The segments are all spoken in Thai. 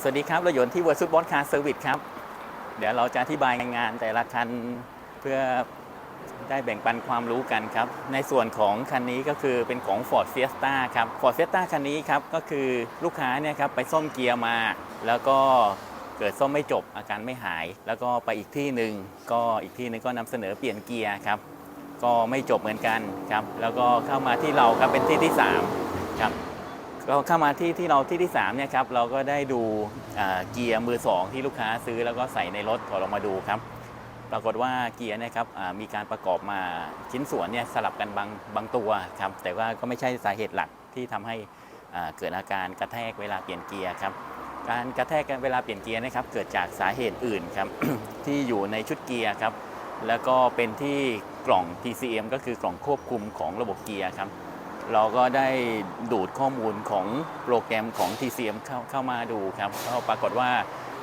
สวัสดีครับเราอยู่ที่ Versus b o s Car Service ครับ เดี๋ยวเราจะอธิบายงานแต่ละคันเพื่อได้แบ่งปันความรู้กันครับ ในส่วนของคันนี้ก็คือเป็นของ Ford Fiesta ครับ Ford Fiesta คันนี้ครับก็คือลูกค้าเนี่ยครับไปซ่อมเกียร์มา แล้วก็เกิดซ่อมไม่จบอาการไม่หาย แล้วก็ไปอีกที่หนึ่งก็อีกที่หนึ่งก็นำเสนอเปลี่ยนเกียร์ครับ ก็ไม่จบเหมือนกันครับ แล้วก็เข้ามาที่เราครับเป็นที่ที่3ครับ เราเข้ามาที่ที่เราที่ที่3เนี่ยครับเราก็ได้ดูเกียร์มือ 2 ที่ลูกค้าซื้อแล้วก็ใส่ในรถถอดออกมาดูครับ ปรากฏว่าเกียร์นะครับมีการประกอบมาชิ้นส่วนเนี่ยสลับกันบางบางตัวครับแต่ว่าก็ไม่ใช่สาเหตุหลักที่ทำให้เกิดอาการกระแทกเวลาเปลี่ยนเกียร์ครับการกระแทกกันเวลาเปลี่ยนเกียร์นะครับเกิดจากสาเหตุอื่นครับที่อยู่ในชุดเกียร์ครับแล้วก็เป็นที่กล่อง TCM ก็คือกล่องควบคุมของระบบเกียร์ครับ เราก็ได้ดูดข้อมูลของโปรแกรมของ TCM เข้าเข้ามาดูครับก็ปรากฏว่า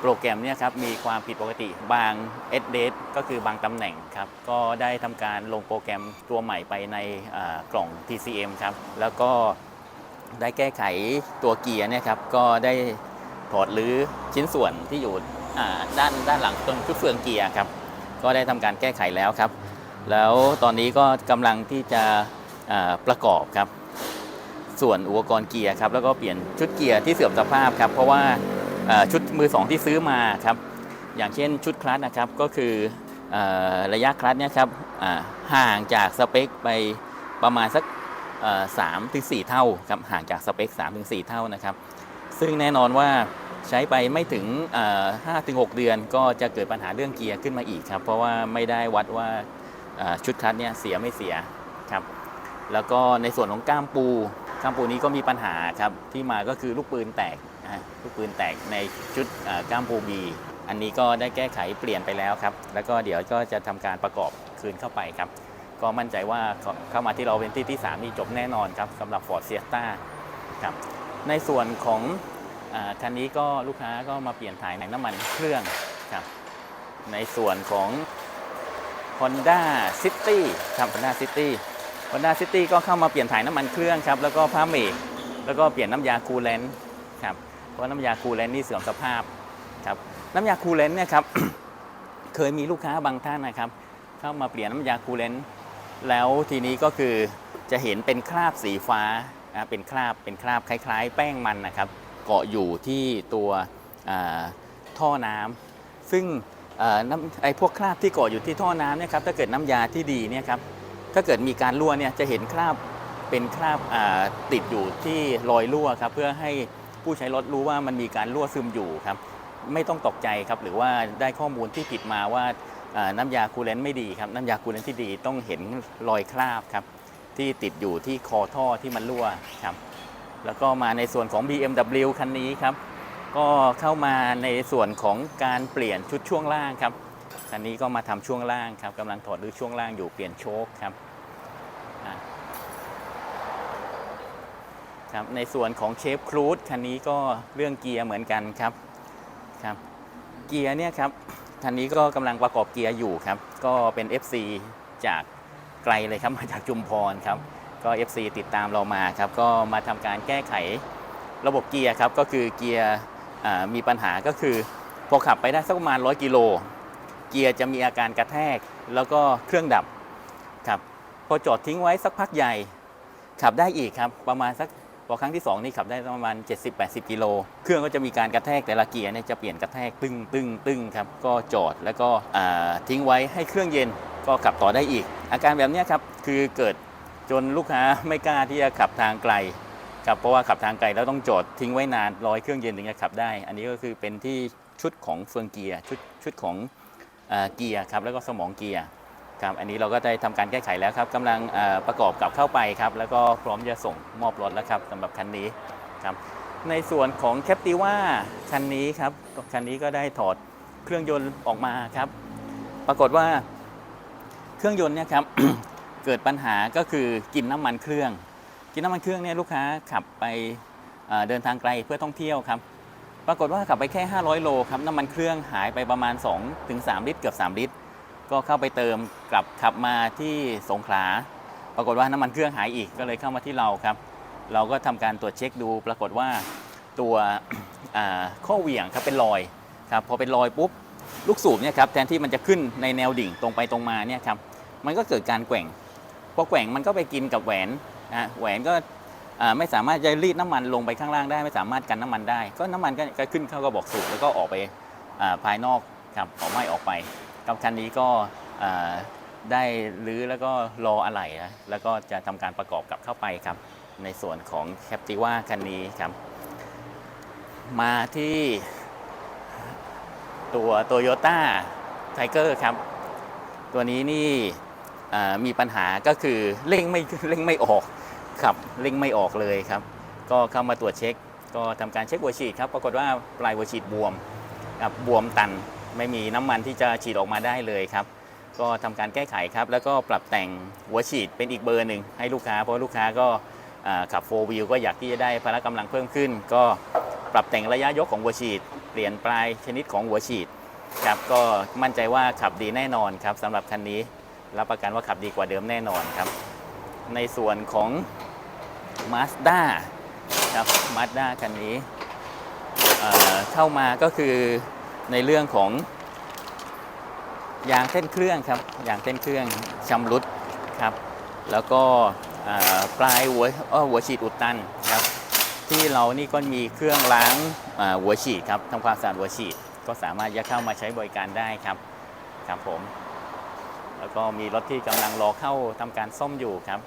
โปรแกรมเนี่ยครับมีความผิดปกติบาง s d ก็คือบางตำแหน่งครับ ก็ได้ทำการลงโปรแกรมตัวใหม่ไปในกล่อง TCM ครับ แล้วก็ได้แก้ไขตัวเกียร์เนี่ยครับ ก็ได้ถอดรื้อชิ้นส่วนที่อยู่ด้านด้านหลังตรงชุดเฟืองเกียร์ครับ ก็ได้ทำการแก้ไขแล้วครับ แล้วตอนนี้ก็กำลังที่จะ ประกอบครับ ส่วนอุปกรณ์เกียร์ครับแล้วก็เปลี่ยนชุดเกียร์ที่เสื่อมสภาพครับเพราะว่าชุดมือสองที่ซื้อมาครับอย่างเช่นชุดคลัตช์นะครับก็คืออระยะคลัตช์เนี่ยครับห่างจากสเปคไปประมาณสักสามถึงสี่เท่าครับห่างจากสเปค3ถึง4เท่านะครับ ซึ่งแน่นอนว่าใช้ไปไม่ถึงห้าถึงหเดือนก็จะเกิดปัญหาเรื่องเกียร์ขึ้นมาอีกครับ เพราะว่าไม่ได้วัดว่าชุดคลัตช์เนี่ยเสียไม่เสียครับ แล้วก็ในส่วนของก้ามปูก้ามปูนี้ก็มีปัญหาครับที่มาก็คือลูกปืนแตกลูกปืนแตกในชุดก้ามปูบีอันนี้ก็ได้แก้ไขเปลี่ยนไปแล้วครับ แล้วก็เดี๋ยวก็จะทำการประกอบคืนเข้าไปครับ ก็มั่นใจว่าเข้ามาที่เราเป็นที่ที่ 3 นี่จบแน่นอนครับสำหรับ Ford Fiesta ครับในส่วนของอคันนี้ก็ลูกค้าก็มาเปลี่ยนถ่ายน้ำมันเครื่องครับในส่วนของ Honda City ครับ Honda City Honda City ก็เข้ามาเปลี่ยนถ่ายน้ำมันเครื่องครับ แล้วก็ผ้าเมกแล้วก็เปลี่ยนน้ำยาคูลเลนต์ครับ เพราะน้ำยาคูลเลนต์นี่เสื่อมสภาพครับ น้ำยาคูลเลนต์เนี่ยครับเคยมีลูกค้าบางท่านนะครับ เข้ามาเปลี่ยนน้ำยาคูลเลนต์แล้วทีนี้ก็คือจะเห็นเป็นคราบสีฟ้าเป็นคราบเป็นคราบคล้าย ๆ แป้งมันนะครับ เกาะอยู่ที่ตัวท่อน้ำซึ่งน้ำไอ้พวกคราบที่เกาะอยู่ที่ท่อน้ำเนี่ยครับถ้าเกิดน้ำยาที่ดีเนี่ยครับ ถ้าเกิดมีการรั่วเนี่ยจะเห็นคราบเป็นคราบติดอยู่ที่รอยรั่วครับเพื่อให้ผู้ใช้รถรู้ว่ามันมีการรั่วซึมอยู่ครับ ไม่ต้องตกใจครับ หรือว่าได้ข้อมูลที่ผิดมาว่าอ่าน้ำยาคูลเลนต์ไม่ดีครับ น้ำยาคูลเลนต์ที่ดีต้องเห็นรอยคราบครับ ที่ติดอยู่ที่คอท่อที่มันรั่วครับ แล้วก็มาในส่วนของ BMW คันนี้ครับ ก็เข้ามาในส่วนของการเปลี่ยนชุดช่วงล่างครับ คันนี้ก็มาทำช่วงล่างครับกำลังถอดรื้อช่วงล่างอยู่เปลี่ยนโชคครับครับในส่วนของเชฟครูดคันนี้ก็เรื่องเกียร์เหมือนกันครับครับ เกียร์เนี่ยครับคันนี้ก็กำลังประกอบเกียร์อยู่ครับ ก็เป็น FC จากไกลเลยครับมาจากจุมพรครับก็ FC ติดตามเรามาครับ ก็มาทำการแก้ไขระบบเกียร์ครับ ก็คือเกียร์มีปัญหาก็คือพอขับไปได้สักประมาณ 100 กิโล เกียร์จะมีอาการกระแทก แล้วก็เครื่องดับครับพอจอดทิ้งไว้สักพักใหญ่ ขับได้อีกครับ ประมาณสักพอครั้งที่ 2 นี่ขับได้ประมาณ 70-80 กิโล เครื่องก็จะมีการกระแทกแต่ละเกียร์เนี่ยจะเปลี่ยนกระแทกตึ้งตึ้งตึ้งครับ ก็จอดแล้วก็ทิ้งไว้ให้เครื่องเย็นก็ขับต่อได้อีก อาการแบบนี้ครับคือเกิดจนลูกค้าไม่กล้าที่จะขับทางไกลครับเพราะว่าขับทางไกลแล้วต้องจอดทิ้งไว้นานรอให้เครื่องเย็นถึงจะขับได้ อันนี้ก็คือเป็นที่ชุดของเฟืองเกียร์ชุดชุดของ เกียร์ครับแล้วก็สมองเกียร์ครับอันนี้เราก็ได้ทำการแก้ไขแล้วครับกำลังประกอบกลับเข้าไปครับแล้วก็พร้อมจะส่งมอบรถแล้วครับสำหรับคันนี้ครับในส่วนของแคปติว่าคันนี้ครับคันนี้ก็ได้ถอดเครื่องยนต์ออกมาครับ ปรากฏว่าเครื่องยนต์เนี่ยครับเกิดปัญหาก็คือกินน้ำมันเครื่อง กินน้ำมันเครื่องเนี่ยลูกค้าขับไปเดินทางไกลเพื่อท่องเที่ยวครับ ปรากฏว่าขับไปแค่ 500 โลครับน้ำมันเครื่องหายไปประมาณ2-3ถึง3ลิตร เกือบ 3 ลิตร ก็เข้าไปเติมกลับขับมาที่สงขลา ปรากฏว่าน้ำมันเครื่องหายอีกก็เลยเข้ามาที่เราครับ เราก็ทำการตรวจเช็คดู ปรากฏว่าตัวข้อเหวี่ยงครับเป็นรอยครับพอเป็นรอยปุ๊บลูกสูบเนี่ยครับแทนที่มันจะขึ้นในแนวดิ่งตรงไปตรงมาเนี่ยครับมันก็เกิดการแกว่งพอแกว่งมันก็ไปกินกับแหวนนะแหวนก็ ไม่สามารถจะรีดน้ำมันลงไปข้างล่างได้ ไม่สามารถกันน้ำมันได้ ก็น้ำมันก็ขึ้นเข้ากระบอกสูบแล้วก็ออกไปภายนอกครับออกไหม้ออกไปกับคันนี้ก็ได้รื้อแล้วก็รออะไหล่นะแล้วก็จะทำการประกอบกลับเข้าไปครับ ในส่วนของแคปติว่าคันนี้ครับ มาที่ตัว Toyota Tiger ครับ ตัวนี้นี่มีปัญหาก็คือเร่งไม่เร่งไม่ออก ครับเร่งไม่ออกเลยครับ ก็เข้ามาตรวจเช็ค ก็ทำการเช็คหัวฉีดครับ ปรากฏว่าปลายหัวฉีดบวมครับบวมตัน ไม่มีน้ำมันที่จะฉีดออกมาได้เลยครับ ก็ทำการแก้ไขครับ แล้วก็ปรับแต่งหัวฉีดเป็นอีกเบอร์หนึ่งให้ลูกค้า เพราะลูกค้าก็ขับโฟวิวก็อยากที่จะได้พละกำลังเพิ่มขึ้น ก็ปรับแต่งระยะยกของหัวฉีด เปลี่ยนปลายชนิดของหัวฉีดครับก็มั่นใจว่าขับดีแน่นอนครับสำหรับคันนี้ รับประกันว่าขับดีกว่าเดิมแน่นอนครับ ในส่วนของ Mazda ครับ Mazda คันนี้เข้ามาก็คือในเรื่องของยางเส้นเครื่องครับยางเส้นเครื่องชำรุดครับ แล้วก็ปลายหัวอ้อหัวฉีดอุดตันครับที่เรานี่ก็มีเครื่องล้างหัวฉีดครับทำความสะอาดหัวฉีด ก็สามารถจะเข้ามาใช้บริการได้ครับครับผม แล้วก็มีรถที่กำลังรอเข้าทำการซ่อมอยู่ครับ